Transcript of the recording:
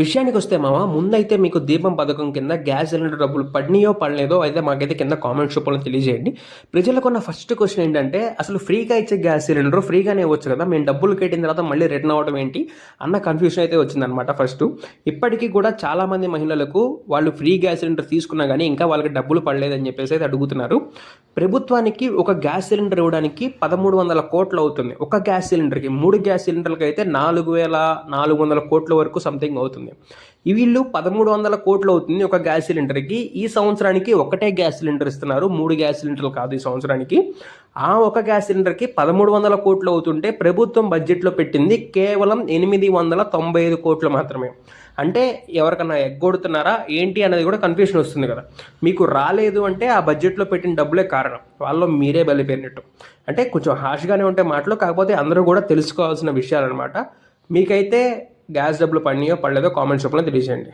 విషయానికి వస్తే మామ ముందైతే మీకు దీపం పథకం కింద గ్యాస్ సిలిండర్ డబ్బులు పడినాయో పడలేదో అయితే మాకైతే కింద కామెంట్స్ రూపంలో తెలియజేయండి. ప్రజలకు ఉన్న ఫస్ట్ క్వశ్చన్ ఏంటంటే అసలు ఫ్రీగా ఇచ్చే గ్యాస్ సిలిండర్ ఫ్రీగానే ఇవ్వచ్చు కదా? మేము డబ్బులు కట్టిన తర్వాత మళ్ళీ రిటర్న్ అవ్వడం ఏంటి? అన్న కన్ఫ్యూషన్ అయితే వచ్చిందనమాట ఫస్ట్ ఇప్పటికీ కూడా చాలామంది మహిళలకు వాళ్ళు ఫ్రీ గ్యాస్ సిలిండర్ తీసుకున్నా కానీ ఇంకా వాళ్ళకి డబ్బులు పడలేదని చెప్పేసి అయితే అడుగుతున్నారు. ప్రభుత్వానికి ఒక గ్యాస్ సిలిండర్ ఇవ్వడానికి పదమూడు వందల కోట్లు అవుతుంది. ఒక గ్యాస్ సిలిండర్కి మూడు గ్యాస్ సిలిండర్కి అయితే నాలుగు వేల నాలుగు వందల కోట్ల వరకు సంథింగ్ అవుతుంది. అవుతుంది వీళ్ళు పదమూడు వందల కోట్లు అవుతుంది ఒక గ్యాస్ సిలిండర్కి. ఈ సంవత్సరానికి ఒకటే గ్యాస్ సిలిండర్ ఇస్తున్నారు. మూడు గ్యాస్ సిలిండర్లు కాదు ఈ సంవత్సరానికి. ఆ ఒక గ్యాస్ సిలిండర్కి పదమూడు వందల కోట్లు అవుతుంటే ప్రభుత్వం బడ్జెట్లో పెట్టింది కేవలం ఎనిమిది వందల తొంభై ఐదు కోట్లు మాత్రమే. అంటే ఎవరికన్నా ఎగ్గొడుతున్నారా? ఏంటి అనేది కూడా కన్ఫ్యూషన్ వస్తుంది కదా. మీకు రాలేదు అంటే ఆ బడ్జెట్లో పెట్టిన డబ్బులే కారణం. వాళ్ళు మీరే బలిపోయినట్టు అంటే కొంచెం హాష్గానే ఉంటే మాటలు కాకపోతే అందరూ కూడా తెలుసుకోవాల్సిన విషయాలు అనమాట మీకైతే గ్యాస్ డబ్బులు పడినాయో పడలేదో కామెంట్స్ రూపంలో తెలియజేయండి.